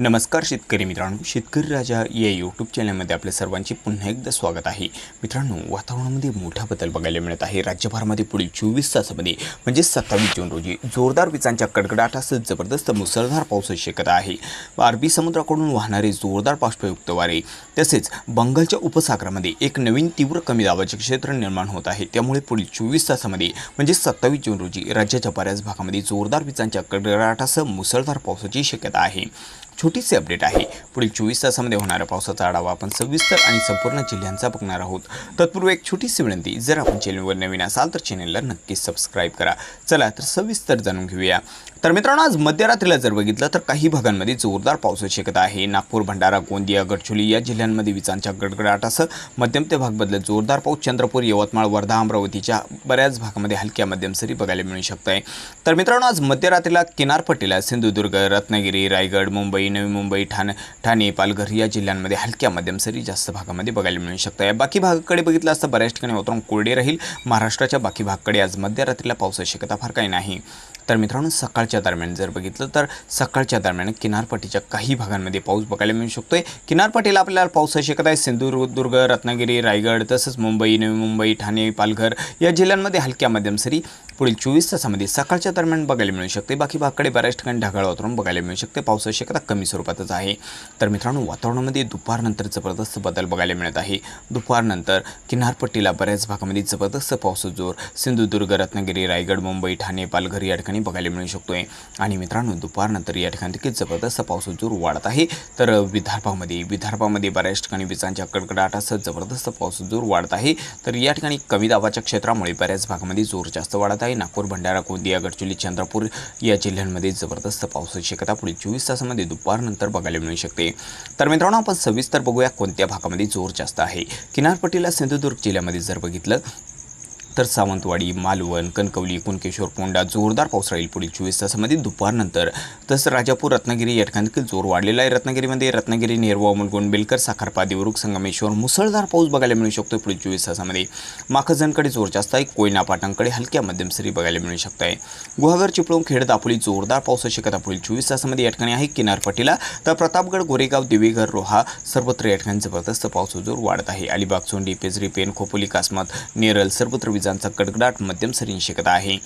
नमस्कार शेतकरी मित्रांनो शेतकरी राजा या यूट्यूब चॅनलमध्ये आपल्या सर्वांचे पुन्हा एकदा स्वागत आहे. मित्रांनो वातावरणामध्ये मोठा बदल बघायला मिळत आहे. राज्यभरामध्ये पुढील चोवीस तासामध्ये म्हणजे सत्तावीस जून रोजी जोरदार विजांच्या कडकडाटासह जबरदस्त मुसळधार पावसाची शक्यता आहे. अरबी समुद्राकडून वाहणारे जोरदार बाष्पयुक्त वारे तसेच बंगालच्या उपसागरामध्ये एक नवीन तीव्र कमी दाबाचे क्षेत्र निर्माण होत आहे. त्यामुळे पुढील चोवीस तासामध्ये म्हणजे सत्तावीस जून रोजी राज्याच्या बऱ्याच भागामध्ये जोरदार विजांच्या कडकडाटासह मुसळधार पावसाची शक्यता आहे. छोटीशी अपडेट आहे. पुढील चोवीस तासामध्ये होणाऱ्या पावसाचा आढावा आपण सविस्तर आणि संपूर्ण जिल्ह्यांचा बघणार आहोत. तत्पूर्वी एक छोटीशी विनंती जर आपण चॅनलवर नवीन असाल तर चॅनलला नक्कीच सबस्क्राईब करा. चला तर सविस्तर जाणून घेऊया. तर मित्रांनो आज मध्यरात्रीला जर बघितलं तर काही भागांमध्ये जोरदार पावसाची शक्यता आहे. नागपूर भंडारा गोंदिया गडचिरोली या जिल्ह्यांमध्ये विजांच्या गडगडाटासह मध्यम ते भाग बदलत जोरदार पाऊस चंद्रपूर यवतमाळ वर्धा अमरावतीच्या बऱ्याच भागामध्ये हलक्या मध्यम सरी बघायला मिळू शकत आहे तर मित्रांनो आज मध्यरात्रीला किनारपट्टीला सिंधुदुर्ग रत्नागिरी रायगड मुंबई नवी मुंबई ठाणे ठाणे पालघर या जिल्ह्यांमध्ये हलक्या मध्यम सरी जास्त भागामध्ये बघायला मिळू शकत. आहे बाकी भागाकडे बघितलं असतं बऱ्याच ठिकाणी वातावरण कोरडे राहील. महाराष्ट्राच्या बाकी भागाकडे आज मध्यरात्रीला पावसाची शक्यता फार काही नाही. तर मित्रांनो सकाळच्या दरम्यान जर बघितलं तर सकाळच्या दरम्यान किनारपट्टीच्या काही भागांमध्ये पाऊस बघायला मिळू शकतोय. किनारपट्टीला आपल्याला पावसाची शक्यता आहे. सिंधुदुर्ग रत्नागिरी रायगड तसंच मुंबई नवी मुंबई ठाणे पालघर या जिल्ह्यांमध्ये हलक्या मध्यम सरी पुढील चोवीस तासामध्ये सकाळच्या दरम्यान बघायला मिळू शकते. बाकी भागकडे बऱ्याच ठिकाणी ढगाळ वातावरण बघायला मिळू शकते. पावसाची शक्यता कमी स्वरूपातच आहे. तर मित्रांनो वातावरणामध्ये दुपारनंतर जबरदस्त बदल बघायला मिळत आहे. दुपारनंतर किनारपट्टीला बऱ्याच भागामध्ये जबरदस्त पावसाचा जोर. सिंधुदुर्ग रत्नागिरी रायगड मुंबई ठाणे पालघर या ठिकाणी बघायला मिळू शकतो आहे आणि मित्रांनो दुपारनंतर या ठिकाणी देखील जबरदस्त पावसाचा जोर वाढत आहे. तर विदर्भामध्ये विदर्भामध्ये बऱ्याच ठिकाणी विजांच्या कडकडाटासह जबरदस्त पावसाचा जोर वाढत आहे. तर या ठिकाणी कमी दाबाच्या क्षेत्रामुळे बऱ्याच भागामध्ये जोर जास्त वाढत आहे. नागपूर भंडारा गोंदिया गडचिरोली चंद्रपूर या जिल्ह्यांमध्ये जबरदस्त पावसाची शक्यता पुढील चोवीस तासामध्ये दुपारनंतर बघायला मिळू शकते. तर मित्रांनो आपण सविस्तर बघूया कोणत्या भागामध्ये जोर जास्त आहे. किनारपट्टीला सिंधुदुर्ग जिल्ह्यामध्ये जर बघितलं तर सावंतवाडी मालवण कणकवली कुणकेश्वर पोंडा जोरदार पाऊस राहील. पुढील चोवीस तासामध्ये दुपारनंतर तसं राजापूर रत्नागिरी या ठिकाणी देखील जोर वाढलेला आहे. रत्नागिरीमध्ये रत्नागिरी नेरवा मुलगुण बेलकर साखरपा देवरुख संगमेश्वर मुसळधार पाऊस बघायला मिळू शकतो पुढील चोवीस तासामध्ये माखजनकडे जोर जास्त आहे. कोयना पाटांकडे हलक्या मध्यम सरी बघायला मिळू शकत आहे गुहागर चिपळूण खेड दापोली जोरदार पावसाची शक्यता पुढील चोवीस तासामध्ये या ठिकाणी आहे किनारपट्टीला तर प्रतापगड गोरेगाव देवीघर रोहा सर्वत्र या ठिकाणी जबरदस्त पावसाचा जोर वाढत आहे. अलिबाग चोंडी पेजरी पेन खोपोली कासमत नेरल सर्वत्र विजांचा कडकडाट मध्यम सरीन शक्यता आहे.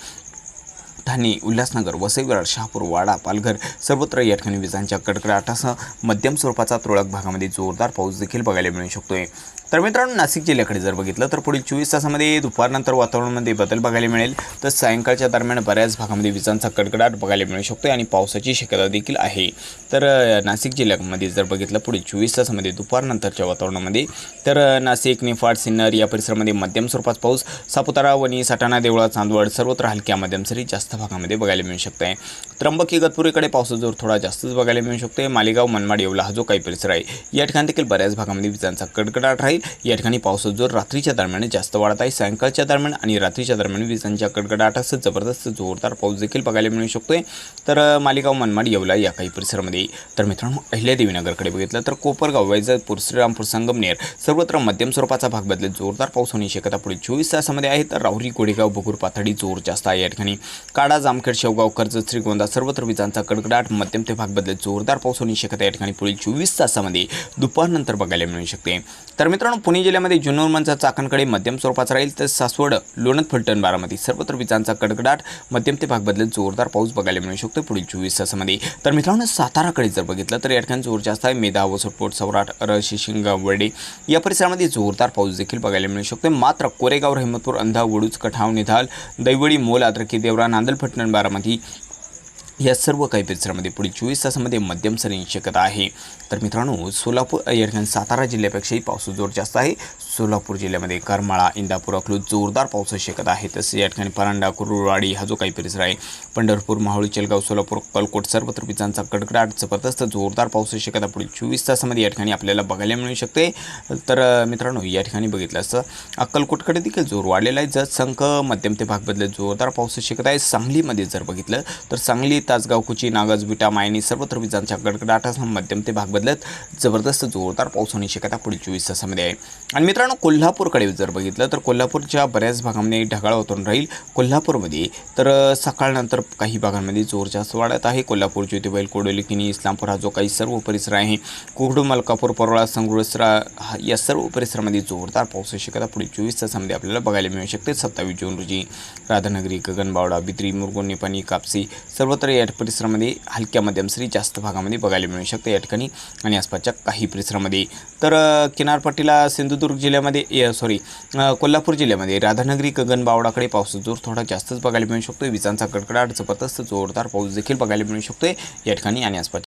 ठाणे उल्हासनगर वसईगड शहापूर वाडा पालघर सर्वत्र या ठिकाणी विजांच्या कडकडाटासह मध्यम स्वरूपाचा तुरळक भागामध्ये जोरदार पाऊस देखील बघायला मिळू शकतोय. तर मित्रांनो नाशिक जिल्ह्याकडे जर बघितलं तर पुढील चोवीस तासामध्ये दुपारनंतर वातावरणामध्ये बदल बघायला मिळेल. तर सायंकाळच्या दरम्यान बऱ्याच भागामध्ये विजांचा कडकडाट बघायला मिळू शकतो आणि पावसाची शक्यता देखील आहे. तर नाशिक जिल्ह्यामध्ये जर बघितलं पुढील चोवीस तासामध्ये दुपारनंतरच्या वातावरणामध्ये तर नाशिक निफाड सिन्नर या परिसरामध्ये मध्यम स्वरूपात पाऊस सापुतारा वणी सटाणा देवळा चांदवड सर्वत्र हलक्या मध्यम सरी जास्त भागामध्ये बघायला मिळू शकत आहे त्र्यंबक इगतपुरीकडे पावसाचा जोर थोडा जास्तच बघायला मिळू शकतो मालेगाव मनमाड येवला हा जो काही परिसर आहे या ठिकाणी देखील बऱ्याच भागामध्ये विजांचा कडकडाट राहील. या ठिकाणी पावसाचा जोर रात्रीच्या दरम्यान जास्त वाढत आहे. सायंकाळच्या दरम्यान आणि रात्रीच्या दरम्यान विजांच्या कडकडाटासह जबरदस्त जोरदार पाऊस देखील बघायला मिळू शकतोय. तर मालेगाव मनमाड येवला या काही परिसरामध्ये तर मित्रांनो अहिल्यादेवीनगरकडे बघितलं तर कोपरगाव वैजापूर श्रीरामपूर संगमनेर सर्वत्र मध्यम स्वरूपाचा भाग बदलत जोरदार पाऊस होण्याची शक्यता पुढे चोवीस तासामध्ये आहे. तर राहुरी गोडेगाव बगूर पाथडी जोर जास्त आहे या ठिकाणी. काडा जामखेड शेवगाव कर्जत श्रीगोंदा सर्वत्र विजांचा कडकडाट मध्यम ते भाग बदलत जोरदार पाऊस होण्याची शक्यता या ठिकाणी पुढील चोवीस तासामध्ये दुपारनंतर बघायला मिळू शकते. तर मित्रांनो पुणे जिल्ह्यामध्ये जुन्नर मनचा चाकणकडे मध्यम स्वरूपाचा राहील तर सासवड लोणत फलटण बारामती सर्वत्र विजांचा कडकडाट मध्यम ते भाग बदलत जोरदार पाऊस बघायला मिळू शकतो पुढील चोवीस तासामध्ये. तर मित्रांनो साताराकडे जर बघितलं तर या ठिकाणी जोर जास्त आहे. मेधा वसोटपोट सौराट अरळ शिशिंग वर्डे या परिसरामध्ये जोरदार पाऊस देखील बघायला मिळू शकतो. मात्र कोरेगाव रहमतपूर अंधा वडूच कठाव निधाल दैवडी मोल आद्रकी देवरा नांदल फलटण बारामती या सर्व काही परिसरामध्ये पुढील चोवीस तासामध्ये मध्यम सरींची शक्यता आहे. तर मित्रांनो सोलापूर सातारा जिल्ह्यापेक्षाही पावसाचा जोर जास्त आहे. सोलापूर जिल्ह्यामध्ये करमाळा इंदापूर अकलूज जोरदार पाऊस शक्यता आहे. तसेच या ठिकाणी परांडा कुरुळवाडी हा जो काही परिसर आहे पंढरपूर माहुळी चेलगाव सोलापूर अक्कलकोट सर्वत्र विजांचा कडकडाट जबरदस्त जोरदार पाऊस शक्यता पुढील चोवीस तासामध्ये या ठिकाणी आपल्याला बघायला मिळू शकते. तर मित्रांनो या ठिकाणी बघितलं असतं अक्कलकोटकडे देखील जोर वाढलेला आहे. जत संख मध्यम ते भाग बदलत जोरदार पाऊस शक्यता आहे. सांगलीमध्ये जर बघितलं तर सांगली तासगाव कुची नागज विटा मायनी सर्वत्र विजांच्या कडकडाटासह मध्यम ते भाग बदलत जबरदस्त जोरदार पाऊस होण्याची शक्यता पुढील चोवीस तासामध्ये आहे. आणि मित्रांनो मित्रांनो कोल्हापूरकडे जर बघितलं तर कोल्हापूरच्या बऱ्याच भागामध्ये ढगाळ वातावरण राहील. कोल्हापूरमध्ये तर सकाळनंतर काही भागांमध्ये जोर जास्त वाढत आहे. कोल्हापूर ज्योतिबाईल कोडोली किनी इस्लामपूर हा जो काही सर्व परिसर आहे कोरडू मलकापूर परोळा संगुळसरा हा या सर्व परिसरामध्ये जोरदार पाऊस शक्यता पुढील चोवीस तासामध्ये आपल्याला बघायला मिळू शकते. सत्तावीस जून रोजी राधानगरी गगनबावडा बित्री मुरगुण निपाणी कापसी सर्वत्र या परिसरामध्ये हलक्या मध्यम सरी जास्त भागामध्ये बघायला मिळू शकते. या ठिकाणी आणि आसपासच्या काही परिसरामध्ये तर किनारपट्टीला सिंधुदुर्ग जिल्ह्यामध्ये सॉरी कोल्हापूर जिल्ह्यामध्ये राधानगरी गगनबावडाकडे पावसाचा जोर थोडा जास्तच बघायला मिळू शकतो विजांचा कडकडाट जबरदस्त जोरदार पाऊस देखील बघायला मिळू शकतो या ठिकाणी आणि आसपास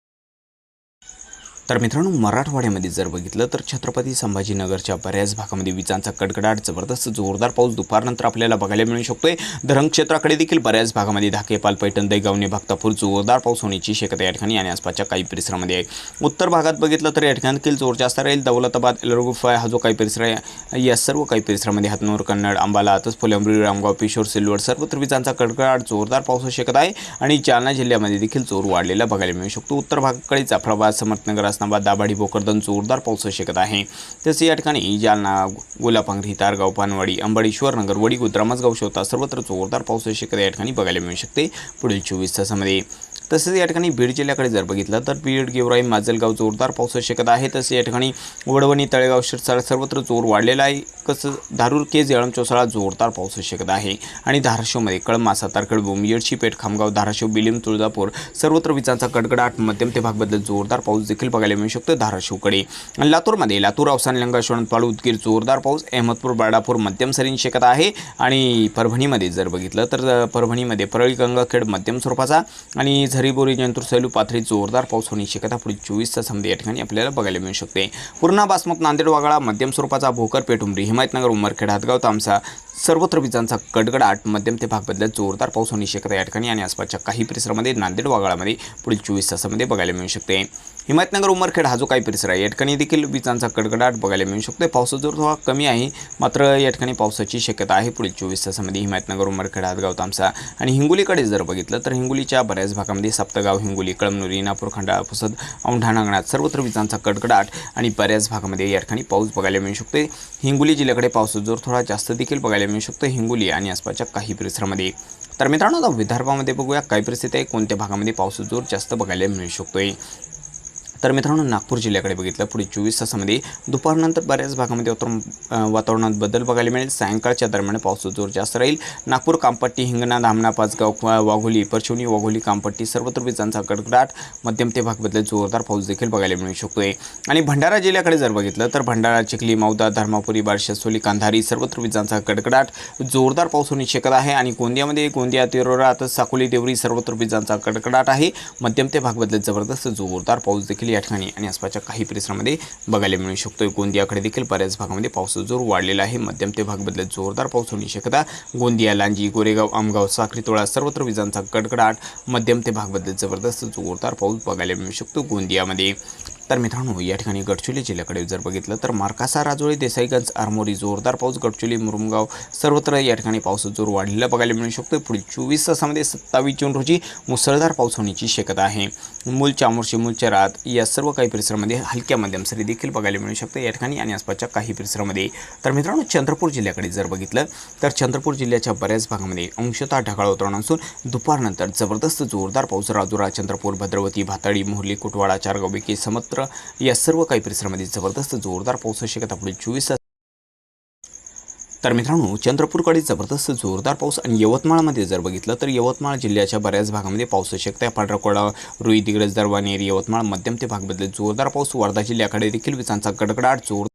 तर मित्रांनो मराठवाड्यामध्ये जर बघितलं तर छत्रपती संभाजीनगरच्या बऱ्याच भागामध्ये विजांचा कडकडाट जबरदस्त जोरदार पाऊस दुपारनंतर आपल्याला बघायला मिळू शकतोय. धरण क्षेत्राकडे देखील बऱ्याच भागामध्ये धाके पालपैठण दैगावणे भागतापूर जोरदार पाऊस होण्याची शक्यता या ठिकाणी आणि आसपासच्या काही परिसरामध्ये आहे. उत्तर भागात बघितलं तर या ठिकाणी देखील जोर जास्त राहील. दौलताबाद एलरगुफा हा जो काही परिसर आहे या सर्व काही परिसरामध्ये हातनूर कन्नड अंबाला आतच फुलंब्री रामगाव पिशोर सिल्लोड सर्वत्र विजांचा कडकडाट जोरदार पाऊस होऊ शकत आहे आणि जालना जिल्ह्यामध्ये देखील जोर वाढलेला बघायला मिळू शकतो. उत्तर भागाकडे जाफराबाद समर्थनगर असनाबाद दाभाडी भोकरदन जोरदार पाऊस होऊ शकत आहे. तसे या ठिकाणी जालना गोलापांगरी तारगाव पानवाडी अंबाडेश्वर नगर वडी गुद्रामसगाव शोता सर्वत्र जोरदार पाऊस होऊ शकत या ठिकाणी बघायला मिळू शकते. पुढील चोवीस तासामध्ये. तसेच या ठिकाणी बीड जिल्ह्याकडे जर बघितलं तर बीड गेवराई माजलगाव जोरदार पाऊस होऊ शकत आहे. तसे या ठिकाणी वडवणी तळेगाव शिरसाळ सर्वत्र जोर वाढलेला आहे. कसं धारूर केज येळम चोसाळा जोरदार पाऊस होऊ शकत आहे. आणि धाराशिवमध्ये कळमा सातारकड बोम पेठ खामगाव धाराशिव बिलिम तुळजापूर सर्वत्र विजांचा कडकडाट मध्यम ते भागबद्दल जोरदार पाऊस देखील बघायला मिळू शकतो धाराशिवकडे. आणि लातूरमध्ये लातूर अवसान लंगा शोणपाळ उदगीर जोरदार पाऊस अहमदपूर बाळापूर मध्यम सरींची शक्यता आहे. आणि परभणीमध्ये जर बघितलं तर परभणीमध्ये परळी गंगाखेड मध्यम स्वरूपाचा आणि झरीबोरी जंतूर सैलू पाथरी जोरदार पाऊस होण्याची शक्यता पुढील चोवीस तासामध्ये या ठिकाणी आपल्याला बघायला मिळू शकते. पूर्णा बासमत नांदेड वागळा मध्यम स्वरूपाचा भोकर पेठुंबरी हिमायतनगर उमरखेड हातगाव तामसा सर्वत्र विजांचा कडकडाट मध्यम ते भाग बदलत जोरदार पाऊस होण्याची शक्यता या ठिकाणी आणि आसपासच्या काही परिसरामध्ये नांदेड वागाळामध्ये पुढील चोवीस तासामध्ये बघायला मिळू शकते. हिमायतनगर उमरखेड हा जो काही परिसर आहे या ठिकाणी देखील विजांचा कडकडाट बघायला मिळू शकतो पावसाचा जोर थोडा कमी आहे मात्र या ठिकाणी पावसाची शक्यता आहे. पुढील चोवीस तासामध्ये हिमायतनगर उमरखेड हातगाव तामसा आणि हिंगोलीकडे जर बघितलं तर हिंगोलीच्या बऱ्याच भागामध्ये सप्तगाव हिंगोली कळमनुरी नापूर खंडा पुसद औंढा नांगणात सर्वत्र विजांचा कडकडाट आणि बऱ्याच भागामध्ये या ठिकाणी पाऊस बघायला मिळू शकतो हिंगोली जिल्ह्याकडे पावसाचा जोर थोडा जास्त देखील बघायला मिळू शकतो हिंगोली आणि आसपासच्या काही परिसरामध्ये. तर मित्रांनो आता विदर्भामध्ये बघूया काय परिस्थिती आहे कोणत्या भागामध्ये पावसाचा जोर जास्त बघायला मिळू शकतोय. तर मित्रांनो नागपूर जिल्ह्याकडे बघितलं पुढे चोवीस तासामध्ये दुपारनंतर बऱ्याच भागामध्ये वातावरणात बदल बघायला मिळेल. सायंकाळच्या दरम्यान पाऊस जोर जास्त राहील. नागपूर कामपट्टी हिंगणा धामणा पाचगाव वाघोली परशिवनी वाघोली कामपट्टी सर्वत्र विजांचा कडकडाट मध्यम ते भाग बदलत जोरदार पाऊस देखील बघायला मिळू शकतोय. आणि भंडारा जिल्ह्याकडे जर बघितलं तर भंडारा चिखली मौदा धर्मापुरी बारशेसोली कांधारी सर्वत्र विजांचा कडकडाट जोरदार पाऊस होण्याची शक्यता आहे. आणि गोंदियामध्ये गोंदिया तिरोरा तर साकोली देवरी सर्वत्र विजांचा कडकडाट आहे. मध्यम ते भाग बदलत जबरदस्त जोरदार पाऊस देखील या ठिकाणी आणि आसपासच्या काही परिसरामध्ये बघायला मिळू शकतो. गोंदियाकडे देखील बऱ्याच भागामध्ये पावसाचा जोर वाढलेला आहे. मध्यम ते भाग जोरदार पाऊस होण्याची शक्यता गोंदिया लांजी गोरेगाव आमगाव साखरी तोळा सर्वत्र विजांचा कडकडाट मध्यम ते भाग जबरदस्त जोरदार पाऊस बघायला मिळू शकतो गोंदियामध्ये. तर मित्रांनो या ठिकाणी गडचिरोली जिल्ह्याकडे जर बघितलं तर मार्कासा राजोळी देसाईगंज आरमोरी जोरदार पाऊस गडचिरोली मुरुमगाव सर्वत्र या ठिकाणी पावसाचा जोर वाढलेला बघायला मिळू शकतो. पुढील चोवीस तासामध्ये सत्तावीस जून रोजी मुसळधार पाऊस होण्याची शक्यता आहे. मूल चामोर्शी मूलच्या रात या सर्व काही परिसरामध्ये हलक्या मध्यम सरी देखील बघायला मिळू शकते. या ठिकाणी आणि आसपासच्या काही परिसरामध्ये. तर मित्रांनो चंद्रपूर जिल्ह्याकडे जर बघितलं तर चंद्रपूर जिल्ह्याच्या बऱ्याच भागामध्ये अंशतः ढगाळ वातावरण असून दुपारनंतर जबरदस्त जोरदार पाऊस. राजुरा चंद्रपूर भद्रवती भाताडी मोहली कुटवाडा चारगाव बेकी समत्र या सर्व काही परिसरामध्ये जबरदस्त जोरदार पाऊस होऊ शक्यता पुढील चोवीस तास तर मित्रांनो चंद्रपूरकडे जबरदस्त जोरदार पाऊस आणि यवतमाळमध्ये जर बघितलं तर यवतमाळ जिल्ह्याच्या बऱ्याच भागामध्ये पाऊस होऊ शकते पांढरकोडा रुई दिग्रज दरवानेर यवतमाळ मध्यम ते भाग जोरदार पाऊस. वर्धा जिल्ह्याकडे देखील विजांचा गडगडाट जोर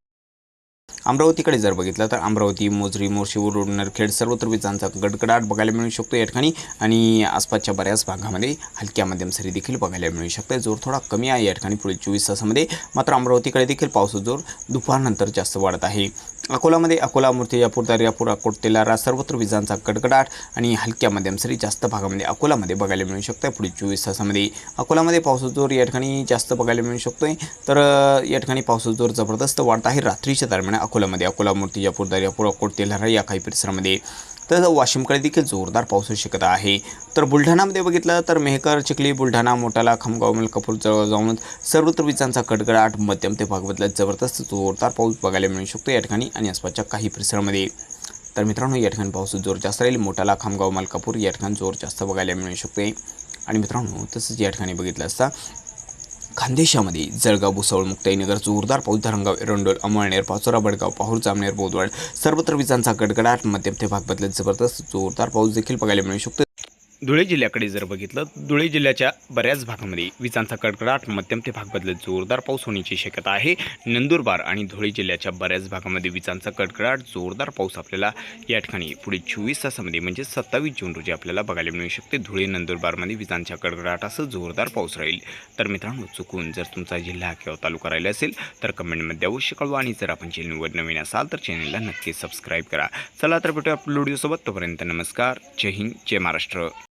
अमरावतीकडे जर बघितलं तर अमरावती मोजरी मोर्शीवर नरखेड सर्वत्र विजांचा गडगडाट बघायला मिळू शकतो या ठिकाणी. आणि आसपासच्या बऱ्याच भागामध्ये हलक्या मध्यम सरी देखील बघायला मिळू शकते जोर थोडा कमी आहे या ठिकाणी पुढील चोवीस तासामध्ये. मात्र अमरावतीकडे देखील पावसाचा जोर दुपारनंतर जास्त वाढत आहे. अकोलामध्ये अकोला मूर्तिजापूर दर्यापूर अकोट तेलारा सर्वत्र विजांचा कडकडाट आणि हलक्या मध्यम सरी जास्त भागामध्ये अकोलामध्ये बघायला मिळू शकतं पुढील चोवीस तासामध्ये अकोलामध्ये पावसाचा जोर या ठिकाणी जास्त बघायला मिळू शकतोय. तर या ठिकाणी पावसाचा जोर जबरदस्त वाढत आहे. रात्रीच्या दरम्यान अकोलामध्ये अकोला मूर्तिजापूर दर्यापूर अकोट तेलारा या काही परिसरामध्ये तर वाशिमकडे देखील जोरदार पाऊस होऊ शकत आहे. तर बुलढाणामध्ये बघितलं तर मेहकर चिखली बुलढाणा मोठाला खामगाव मलकापूर जवळ जाऊन सर्वत्र विजांचा कडकडाट मध्यम ते भागवतला जबरदस्त जोरदार पाऊस बघायला मिळू शकतो या ठिकाणी आणि आसपासच्या काही परिसरामध्ये. तर मित्रांनो या ठिकाणी पाऊस जोर जास्त राहील. मोठाला खामगाव मलकापूर या ठिकाणी जोर जास्त बघायला मिळू शकते. आणि मित्रांनो तसंच या ठिकाणी बघितलं असता खानदेशामध्ये जळगाव भुसावळ मुक्ताईनगर जोरदार पाऊस धरणगाव एरंडोल अमळनेर पाचोरा बडगाव पाहूर जामनेर बोदवड सर्वत्र विजांचा गडगडाट मध्यम ते भाग बदलत जबरदस्त जोरदार पाऊस देखील बघायला मिळू शकतो. धुळे जिल्ह्याकडे जर बघितलं धुळे जिल्ह्याच्या बऱ्याच भागामध्ये विजांचा कडकडाट मध्यम ते भाग बदलत जोरदार पाऊस होण्याची शक्यता आहे. नंदुरबार आणि धुळे जिल्ह्याच्या बऱ्याच भागामध्ये विजांचा कडकडाट जोरदार पाऊस आपल्याला या ठिकाणी पुढे चोवीस तासामध्ये म्हणजे सत्तावीस जून रोजी आपल्याला बघायला मिळू शकते. धुळे नंदुरबारमध्ये विजांच्या कडकडाटासह जोरदार पाऊस राहील. तर मित्रांनो चुकून जर तुमचा जिल्हा किंवा तालुका राहिला असेल तर कमेंटमध्ये अवश्य कळवा आणि जर आपण चॅनलवर नवीन असाल तर चॅनलला नक्की सबस्क्राईब करा. चला तर भेटूया आपल्या व्हिडिओसोबत. तोपर्यंत नमस्कार. जय हिंद. जय महाराष्ट्र.